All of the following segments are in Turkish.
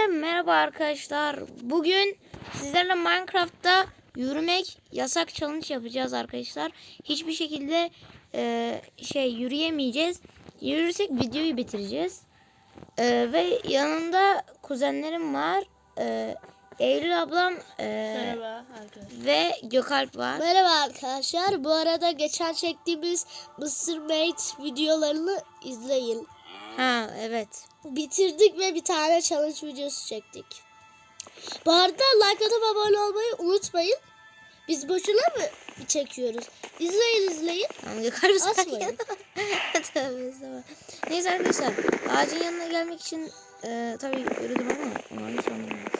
Herkese merhaba arkadaşlar. Bugün sizlerle Minecraft'ta yürümek yasak challenge yapacağız arkadaşlar. Hiçbir şekilde e, şey yürüyemeyeceğiz. Yürürsek videoyu bitireceğiz. E, ve yanında kuzenlerim var. E, Eylül ablam e, Merhaba arkadaşlar. ve Gökalp var. Merhaba arkadaşlar. Bu arada geçen çektiğimiz Mr. Mate videolarını izleyin. Ha evet. Bitirdik ve bir tane challenge videosu çektik. Bu arada like atıp abone olmayı unutmayın. Biz boşuna mı çekiyoruz? İzleyin izleyin. Gökalp sen Asmayın. Tövbe estağfurullah. Neyse arkadaşlar ağacın yanına gelmek için e, tabii yürüdüm ama umarım sonramayız.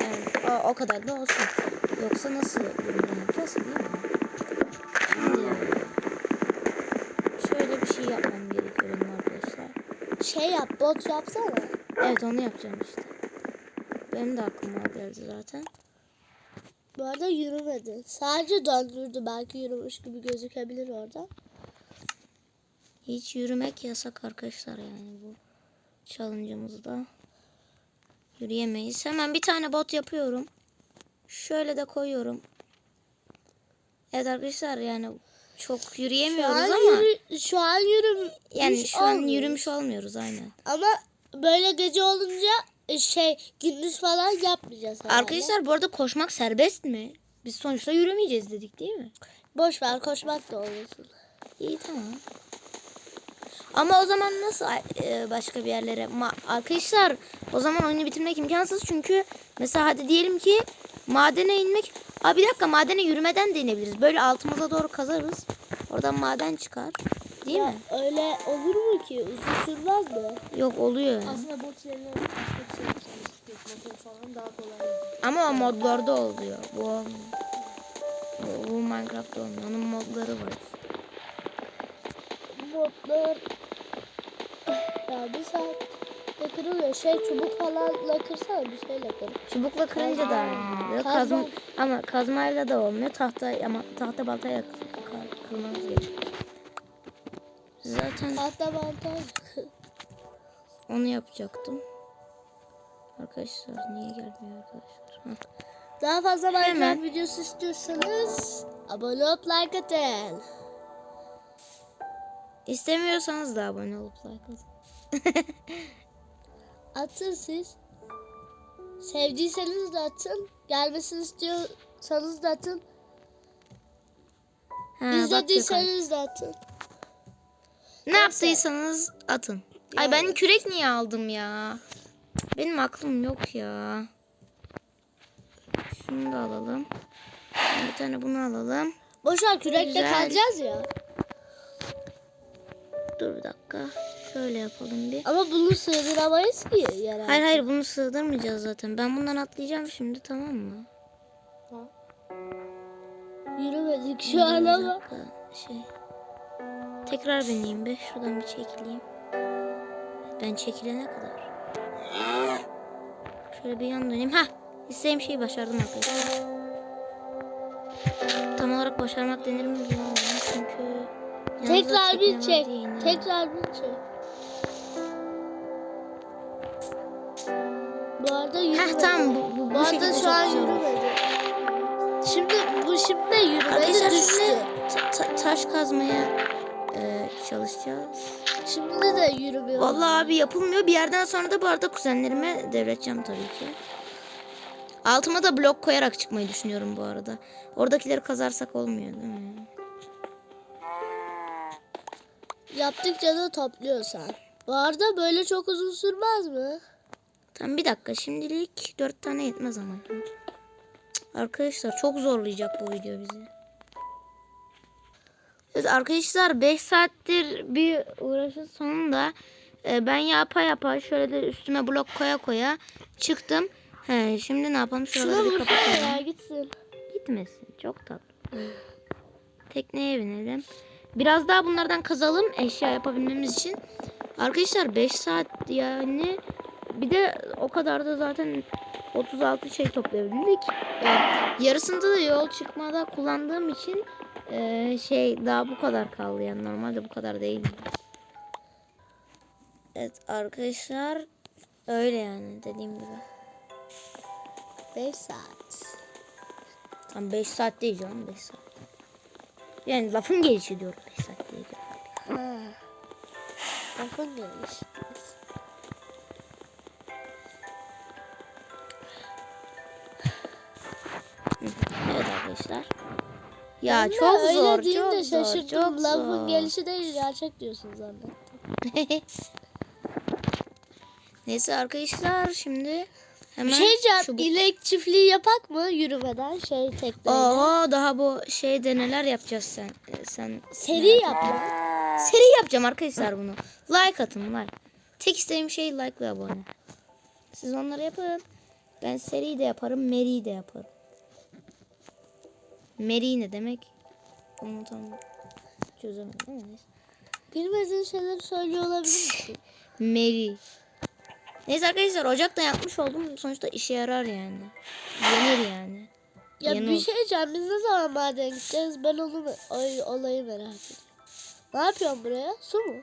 Yani o, o kadar da olsun. Yoksa nasıl yürüdüm yapacağız değil mi? Şimdi şöyle bir şey yapmam gerekiyor benim arkadaşlar. Şey yap bot yapsana. Evet onu yapacağım işte. Benim de aklıma geldi zaten. Bu arada yürümedi. Sadece döndürdü. Belki yürümüş gibi gözükebilir orada. Hiç yürümek yasak arkadaşlar yani bu challenge'ımızda. Yürüyemeyiz. Hemen bir tane bot yapıyorum. Şöyle de koyuyorum. Evet arkadaşlar yani çok Şu yürüyemiyoruz an, ama yürü, şu an yürüm yani şu an olmuyor. yürümüş olmuyoruz aynen. Ama böyle gece olunca e, şey gündüz falan yapmayacağız. herhalde. Arkadaşlar bu arada koşmak serbest mi? Biz sonuçta yürümeyeceğiz dedik değil mi? boş ver koşmak da olmasın. İyi tamam. Ama o zaman nasıl e, başka bir yerlere? Ma- arkadaşlar o zaman oyunu bitirmek imkansız çünkü mesela hadi diyelim ki madene inmek. Aa bir dakika madene yürümeden de inebiliriz. Böyle altımıza doğru kazarız. Oradan maden çıkar. Değil Ya, mi? Öyle olur mu ki? Uzun sürmez mi? Yok oluyor. Aslında bot yerine şey falan daha kolay. Ama o modlarda oluyor. Bu olmuyor. Bu, bu Minecraft'ta olmuyor. Onun modları var. Botlar ya bir saat kırılıyor. Şey çubuk falanla kırsana bir şeyle kır. Çubukla kırınca da aynı oluyor. Kazma- Kazma, ama kazmayla da olmuyor. Tahta ama tahta baltayla kır- kır- kırmamız gerekiyor. Zaten Tahta mantar. onu yapacaktım. Arkadaşlar niye gelmiyor arkadaşlar? Hah. Daha fazla Minecraft videosu istiyorsanız abone olup like atın. İstemiyorsanız da abone olup like atın. Atın siz. Sevdiyseniz de atın. Gelmesini istiyorsanız da atın. Ha. İzlediyseniz de atın. ne yaptıysanız atın. Ay Yani. ben kürek niye aldım ya? Benim aklım yok ya. Şunu da alalım. Bir tane bunu alalım. Boşver kürekle kalacağız ya. Dur bir dakika. Şöyle yapalım bir. Ama bunu sığdıramayız ki yere. Hayır hayır bunu sığdırmayacağız zaten. Ben bundan atlayacağım şimdi tamam mı? Yürümedik şu an ama. Şey. Tekrar bineyim bir. Şuradan bir çekileyim. Ben çekilene kadar. Şöyle bir yan döneyim. Ha, istediğim şeyi başardım arkadaşlar. Tam olarak başarmak denir mi bilmiyorum çünkü Tekrar bir çek. Tekrar bir çek. Arada yürümedi. Heh tamam bu, bu, bu, şekilde arada şu an güzel oldu. yürümedi. Şimdi bu şimdi yürümedi Arkadaşlar düştü. şimdi ta- ta- taş kazmaya e, çalışacağız. Şimdi de yürümüyor. Vallahi abi yapılmıyor. Bir yerden sonra da bu arada kuzenlerime devredeceğim tabii ki. Altıma da blok koyarak çıkmayı düşünüyorum bu arada. Oradakileri kazarsak olmuyor değil mi? Yaptıkça da topluyorsan. Bu arada böyle çok uzun sürmez mi? Tamam bir dakika. Şimdilik dört tane yetmez ama. Arkadaşlar çok zorlayacak bu video bizi. Evet arkadaşlar 5 saattir bir uğraşın sonunda e, ben yapa yapa şöyle de üstüme blok koya koya çıktım. He, şimdi ne yapalım? Şuna Şuraları bir vursana kapatalım. ya gitsin. Gitmesin. Çok tatlı. Tekneye binelim. Biraz daha bunlardan kazalım eşya yapabilmemiz için. Arkadaşlar 5 saat yani bir de o kadar da zaten 36 şey toplayabildik. Yani yarısında da yol çıkmada kullandığım için eee, şey daha bu kadar kaldı yani normalde bu kadar değil. Evet arkadaşlar Öyle yani dediğim gibi. 5 saat. Tam 5 saat değil canım 5 saat. Yani lafın gelişi diyorum 5 saat değil. Lafın gelmiş. Arkadaşlar. Ya de çok öyle zor, deyince çok zor, şaşırdım. çok Lafın zor. gelişi değil gerçek diyorsun zannettim. Neyse arkadaşlar şimdi hemen Bir şey diyeceğim. çubuk- İnek çiftliği yapak mı yürümeden şey tekneyle? Oho daha bu şeyde neler yapacağız sen? e, Sen Seri yap. Seri yapacağım arkadaşlar bunu. Like atın like. Tek istediğim şey like ve abone. Siz onları yapın. Ben seri de yaparım, Meri de yaparım. Meri ne demek? Onu tam çözemedim ama neyse. Bilmediğin şeyleri söylüyor olabilir misin? Meri. Neyse arkadaşlar ocakta yapmış oldum. Sonuçta işe yarar yani. Yenir yani. Ya Yeni bir şey diyeceğim. Biz ne zaman maden gideceğiz? Ben onu oy, olayı merak ediyorum. Ne yapıyorsun buraya? Su mu?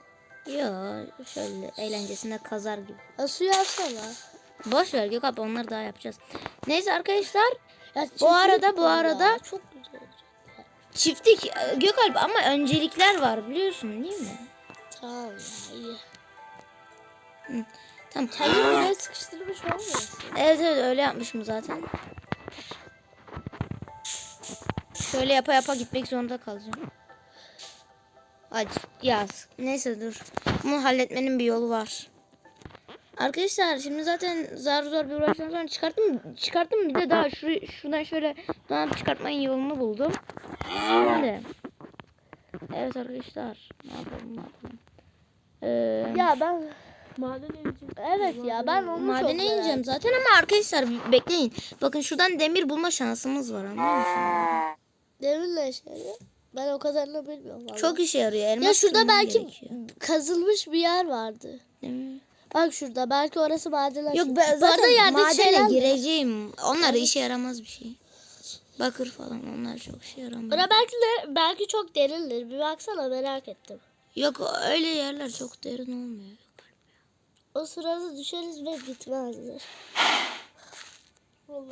Ya şöyle eğlencesinde kazar gibi. Ha, su yapsana. Boş ver Gökhan onları daha yapacağız. Neyse arkadaşlar Ya, Bu arada- bu ya. arada- Çok güzel olacak. Çiftlik e, Gökalp ama öncelikler var biliyorsun değil mi? Tamam ya iyi. Tamam. Kendini buraya sıkıştırmış olmuyorsun. Evet evet öyle yapmışım zaten. Şöyle yapa yapa gitmek zorunda kalacağım. Acı yaz. Neyse dur. Bunu halletmenin bir yolu var. Arkadaşlar şimdi zaten zar zor bir uğraştan sonra çıkarttım. Çıkarttım bir de daha şu, şuradan şöyle donat çıkartmanın yolunu buldum. Şimdi. Evet arkadaşlar. Ne yapalım ne yapalım. Ee, Ya ben Maden ineceğiz. evet ya ben onu Madene ineceğim zaten ama arkadaşlar bekleyin. Bakın şuradan demir bulma şansımız var anlıyor musunuz? Demirle şeyi. Ben o kadarını bilmiyorum. vallahi. Çok işe yarıyor. Elmas Ya şurada belki gerekiyor. kazılmış bir yer vardı. Değil mi? Bak şurada belki orası maden Yok ben zaten madene şeyler- gireceğim. Onlar işe yaramaz bir şey. Bakır falan onlar çok işe yaramaz. Bura belki de belki çok derindir. Bir baksana merak ettim. Yok öyle yerler çok derin olmuyor. O sırada düşeriz ve bitmezdir.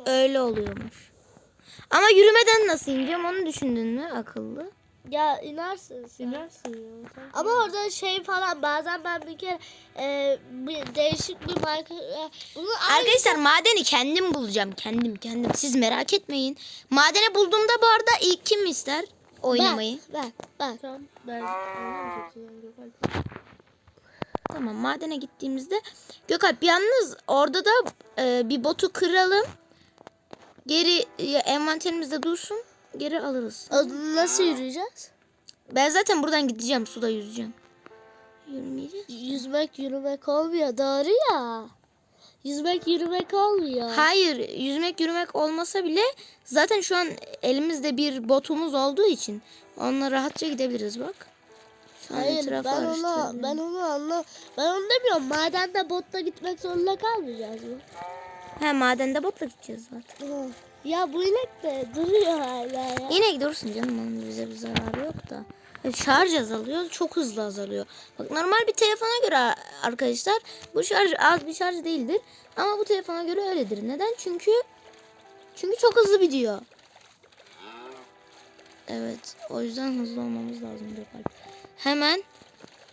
Öyle oluyormuş. Ama yürümeden nasıl ineceğim onu düşündün mü akıllı? Ya inersin sen. İnersin ya. Sen- Ama orada şey falan bazen ben bir kere e, bir değişik bir marka e, bunu Arkadaşlar madeni kendim bulacağım. Kendim kendim. Siz merak etmeyin. Madeni bulduğumda bu arada ilk kim ister oynamayı? ben ben Tamam. Ben Gökalp. Tamam madene gittiğimizde Gökalp yalnız orada da e, bir botu kıralım. Geri ya, envanterimizde dursun. Geri alırız. Nasıl yürüyeceğiz? Ben zaten buradan gideceğim. Suda yüzeceğim. Yürümeyeceğiz. Yüzmek yürümek olmuyor doğru ya. Yüzmek yürümek olmuyor. Hayır yüzmek yürümek olmasa bile zaten şu an elimizde bir botumuz olduğu için onunla rahatça gidebiliriz bak. Hayır ben onu araştırıyorum. ben onu anla ben onu demiyorum. Madende botla gitmek zorunda kalmayacağız mı? He madende botla gideceğiz zaten. Hı. Ya bu inek de duruyor hala ya. Yine dursun canım onun bize bir zararı yok da. Şarj azalıyor, çok hızlı azalıyor. Bak normal bir telefona göre arkadaşlar bu şarj az bir şarj değildir. Ama bu telefona göre öyledir. Neden? Çünkü çünkü çok hızlı gidiyor. Evet, o yüzden hızlı olmamız lazım Gökalp. Hemen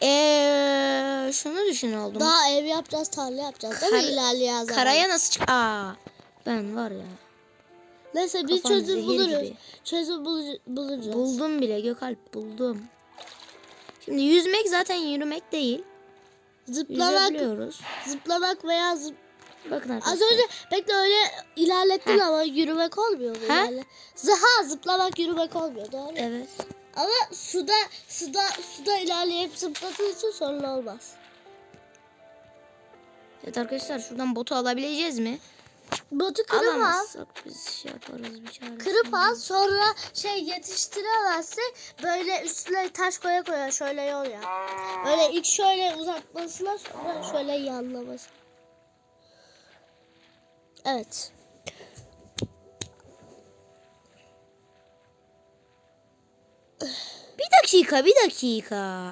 ee, şunu düşün oldum. Daha ev yapacağız, tarla yapacağız değil mi Kar- ilerleyen zaman? Karaya nasıl çık? Aa, ben var ya. Neyse bir Kafam çözüm buluruz. gibi. Çözüm bulu- bulacağız. Buldum bile Gökalp buldum. Şimdi yüzmek zaten yürümek değil. zıplamak, Yüzebiliyoruz. zıplamak veya zıp... Bakın Az arkadaşlar. önce bekle öyle ilerlettin Heh. ama yürümek olmuyor mu? Ha? ilerle? Zıha zıplamak yürümek olmuyor doğru. Evet. Ama suda suda suda ilerleyip zıpladığı için sorun olmaz. Evet arkadaşlar şuradan botu alabileceğiz mi? Botu kırıp al. Alamazsak biz şey yaparız bir çare. Kırıp al sonra şey yetiştiremezsek böyle üstüne taş koya koya şöyle yol yap. Böyle ilk şöyle uzatmasına sonra şöyle yanlaması. Evet. Bir dakika bir dakika.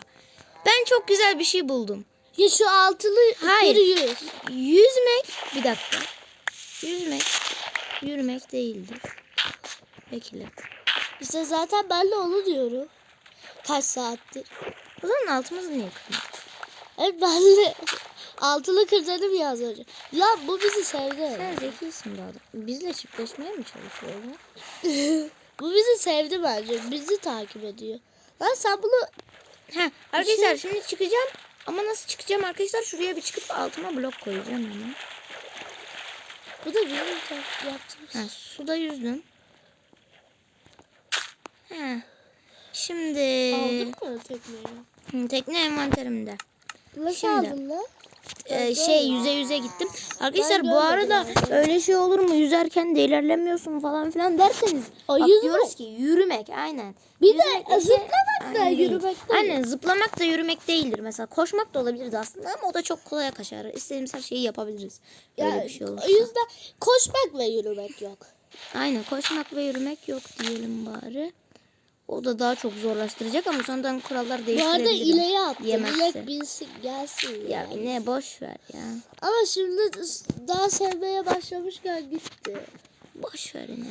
Ben çok güzel bir şey buldum. Ya şu altılı Hayır. bir yüz. Yüzmek. Bir dakika. Yüzmek. Yürümek değildir. Bekle. İşte zaten ben de onu diyorum. Kaç saattir. O zaman altımızı niye kırmıyoruz? Evet ben de altılı kır dedim ya az önce. Lan bu bizi sevdi. Sen zekisin bu adam. Bizle çiftleşmeye mi çalışıyor bu? Bu bizi sevdi bence. Bizi takip ediyor. Lan sen bunu Ha, arkadaşlar şimdi çıkacağım. Ama nasıl çıkacağım arkadaşlar? Şuraya bir çıkıp altıma blok koyacağım hemen. Bu da bizim yaptığımız. Ha, suda yüzdüm. Ha. Şimdi Aldık mı tekneyi? Hı, tekne envanterimde. Nasıl Şimdi. aldın lan? Ee, şey yüze yüze gittim. Arkadaşlar bu arada öyle şey olur mu? Yüzerken de ilerlemiyorsun falan filan derseniz. Bak diyoruz ki yürümek aynen. Bir de Yüzmek ise- zıplamak da Aynen değil. yürümek değil. Aynen zıplamak da yürümek değildir mesela. Koşmak da olabilirdi aslında ama o da çok kolaya kaçar. İstediğimiz her şeyi yapabiliriz. Öyle Ya, bir şey olursa. O yüzden koşmak ve yürümek yok. Aynen koşmak ve yürümek yok diyelim bari. O da daha çok zorlaştıracak ama sonradan kurallar Bu arada değiştirebilirim. ileği attım. Yemezse. İlek bilsin gelsin. Ya yani. ne boş ver ya. Ama şimdi daha sevmeye başlamışken gitti. Boş ver ne.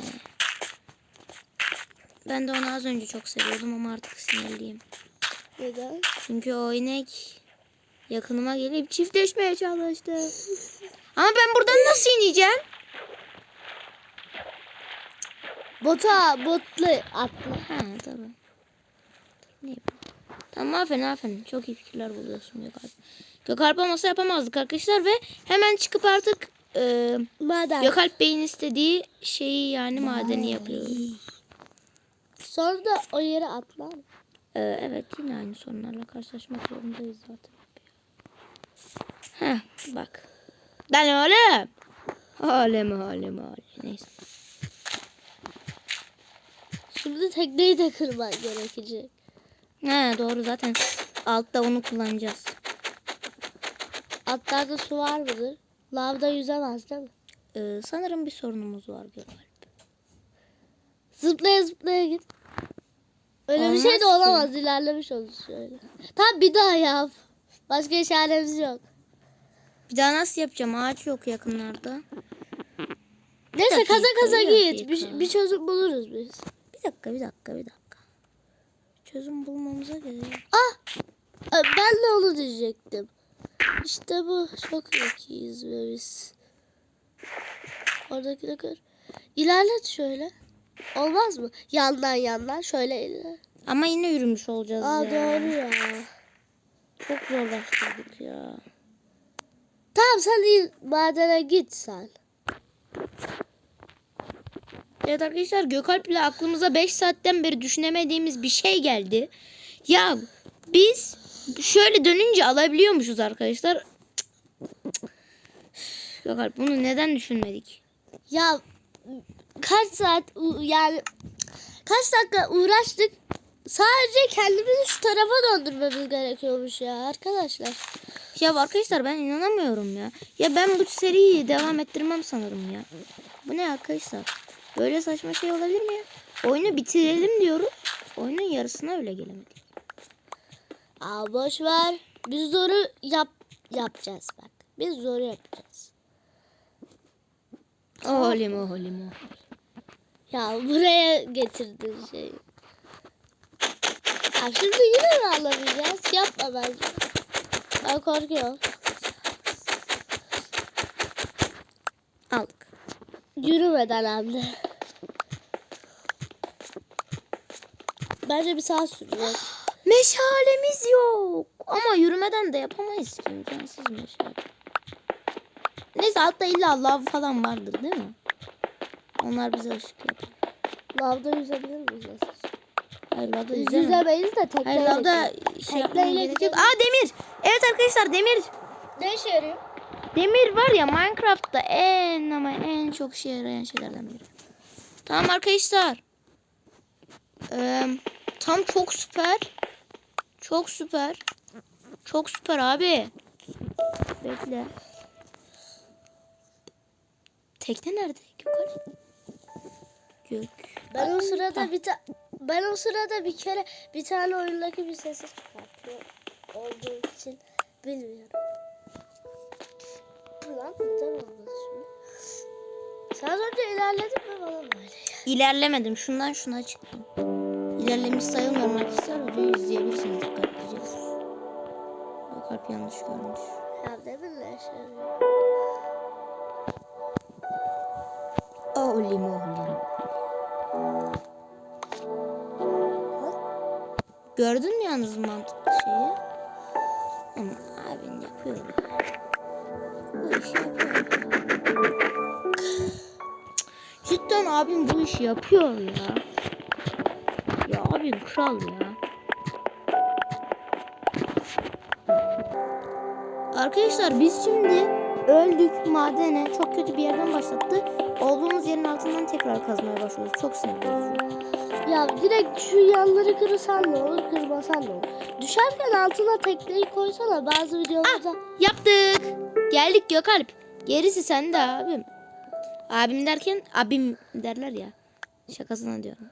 Ben de onu az önce çok seviyordum ama artık sinirliyim. Neden? Çünkü o inek yakınıma gelip çiftleşmeye çalıştı. Ama ben buradan nasıl ineceğim? Bota, botlu atlı. Ha tabii. Ne bu? Tamam aferin aferin. Çok iyi fikirler buluyorsun Gökalp. Gökalp olmasa yapamazdık arkadaşlar ve hemen çıkıp artık e, Maden. Gökalp Bey'in istediği şeyi yani madeni yapıyoruz. Sonra da o yere atla. E, evet yine aynı sorunlarla karşılaşmak zorundayız zaten. Heh bak. Ben oğlum. Alem alem alem. Neyse. Şimdi tekneyi de kırman gerekecek. He doğru zaten altta onu kullanacağız. Atlarda su var mıdır? Lavda yüzemez değil mi? E, sanırım bir sorunumuz var Gökalp. Zıplaya zıplaya git. Öyle bir Olmaz şey de ki. olamaz. İlerlemiş olur şöyle. Tamam bir daha yap. Başka işaretimiz yok. Bir daha nasıl yapacağım? Ağaç yok yakınlarda. Neyse kaza kaza bir git. Bir, bir çözüm buluruz biz. Bir dakika, bir dakika, bir dakika. Çözüm bulmamıza gerek. Ah! Ay, Ben de onu diyecektim. İşte bu. Çok zekiyiz be biz. Oradaki de kır. İlerlet şöyle. Olmaz mı? Yandan yandan şöyle ilerle. Ama yine yürümüş olacağız Aa ya. doğru ya. Çok zorlaştırdık ya. Tamam sen madene git sen. Evet arkadaşlar Gökalp ile aklımıza 5 saatten beri düşünemediğimiz bir şey geldi. Ya biz şöyle dönünce alabiliyormuşuz arkadaşlar. Gökalp bunu neden düşünmedik? Ya kaç saat yani kaç dakika uğraştık. Sadece kendimizi şu tarafa döndürmemiz gerekiyormuş ya arkadaşlar. Ya arkadaşlar ben inanamıyorum ya. Ya ben bu seriyi devam ettirmem sanırım ya. Bu ne arkadaşlar? Böyle saçma şey olabilir mi ya? Oyunu bitirelim diyoruz. Oyunun yarısına öyle gelemedik. Aa boş ver. Biz zoru yap yapacağız bak. Biz zoru yapacağız. Olim olim o. Ya buraya getirdin şeyi. Ya şimdi yine mi alamayacağız? Yapma bence. Ben korkuyorum. Aldık. Yürümeden hem de. Bence bir saat sürecek. Meşalemiz yok. Ama yürümeden de yapamayız ki. İmkansız meşale. Neyse altta illa lav falan vardır değil mi? Onlar bize ışık yapar. Lavda yüzebilir miyiz? Hayır lavda yüzemem. yüzemeyiz de tekneyle. Hayır lavda şey Tekneyle gerek yok. Aa demir. Evet arkadaşlar demir. Ne işe yarıyor? Demir var ya Minecraft'ta en ama en çok işe yarayan şeylerden biri. Tamam arkadaşlar. Ee, tam çok süper. Çok süper. Çok süper abi. Bekle. Tekne nerede? Yukarı. Gök. Ben o sırada bir ta ben o sırada bir kere bir tane oyundaki bir sesi çıkarttım olduğu için Bilmiyorum. Lan neden şimdi? Sen önce ilerledin mi bana böyle? İlerlemedim. Şundan şuna çıktım. İlerlemiş sayılmıyorum arkadaşlar. Videoyu izleyebilirsiniz dikkatlice. Yok kalp yanlış görmüş. Ya ne bileyim. Olim olim. Gördün mü yalnız mantıklı şeyi? Ama abin yapıyor ya. Bu işi yapıyor ya. Cidden abim bu işi yapıyor ya. Ya abim kral ya. Arkadaşlar biz şimdi öldük madene çok kötü bir yerden başlattı. Olduğumuz yerin altından tekrar kazmaya başlıyoruz. Çok seviyoruz. Ya direkt şu yanları kırırsan ne olur, kırmasan ne olur. Düşerken altına tekneyi koysana bazı videolarda. Yaptık. Geldik Gökalp. Gerisi sende abim. Abim derken abim derler ya. Şakasına diyorum.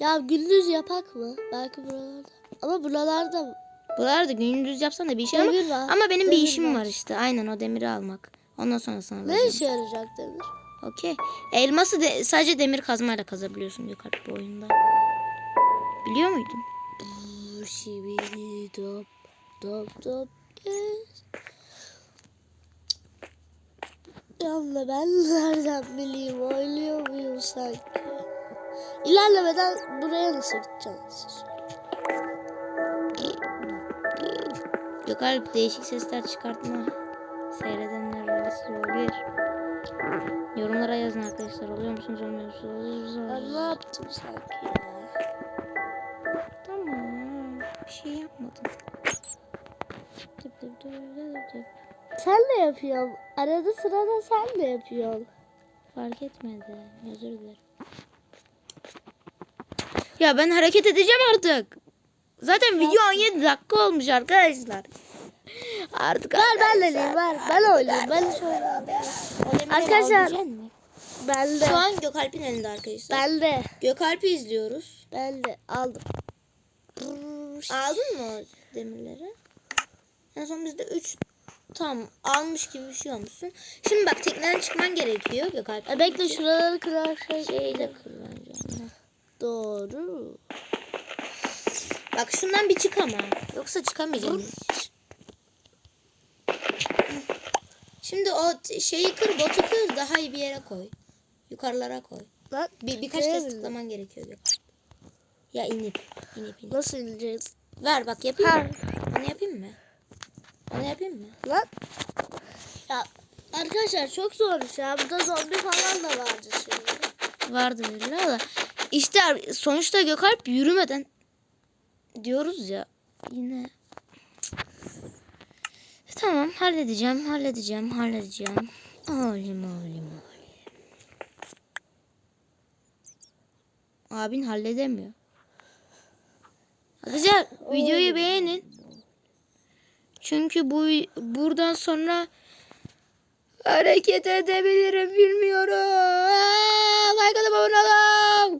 Ya gündüz yapak mı? Belki buralarda. Ama buralarda Buralarda gündüz yapsan da bir ama, demir var. ama benim bir Demir işim var. var işte. Aynen o demiri almak. Ondan sonra sana Ne vereceğim. işe yarayacak demir? Okey. Elması de, sadece demir kazmayla kazabiliyorsun Gökalp bu oyunda. Biliyor muydun? Şibidi dop dop dop yes. Yalnız ben nereden bileyim oynuyor muyum sanki? İlerlemeden buraya nasıl gideceğim siz? Gökalp değişik sesler çıkartma. Seyredenler rahatsız olabilir. Yorumlara yazın arkadaşlar. Oluyor musunuz olmuyor musunuz? Ben ne yaptım sanki ya? Tamam. Bir şey yapmadım. Tıp tıp tıp tıp tıp. Sen de yapıyorsun. Arada sırada sen de yapıyorsun. Fark etmedi. Özür dilerim. Ya ben hareket edeceğim artık. Zaten video 17 dakika olmuş arkadaşlar. Artık Ver ben de diyeyim ver. Ben oynayayım. Ben hiç oynayayım. Arkadaşlar- Ben de. Şu an Gökalp'in elinde arkadaşlar. Ben de. Gökalp'i izliyoruz. Ben de aldım. Aldın mı demirleri? En son bizde 3 tam almış gibi bir şey olmuşsun. Şimdi bak tekneden çıkman gerekiyor Gökalp. E bekle şuraları kırar şey. Şeyle kullanacağım. Doğru. Bak şundan bir çık ama. Yoksa çıkamayacağım hiç. Şimdi o şeyi kır, botu kır, daha iyi bir yere koy. Yukarılara koy. Lan Bir, birkaç kez tıklaman gerekiyor. Gökalp. Ya inip, inip inip. Nasıl ineceğiz? Ver bak yapayım Ha. mı? Onu yapayım mı? Onu yapayım mı? Lan. Ya arkadaşlar çok zormuş ya. Burada zombi falan da vardı şimdi. Vardı öyle da. İşte sonuçta Gökalp yürümeden diyoruz ya. Yine. Tamam halledeceğim, halledeceğim, halledeceğim. Alim alim alim. Abin halledemiyor. Arkadaşlar videoyu beğenin. Çünkü bu buradan sonra hareket edebilirim bilmiyorum. Like atıp abone olun.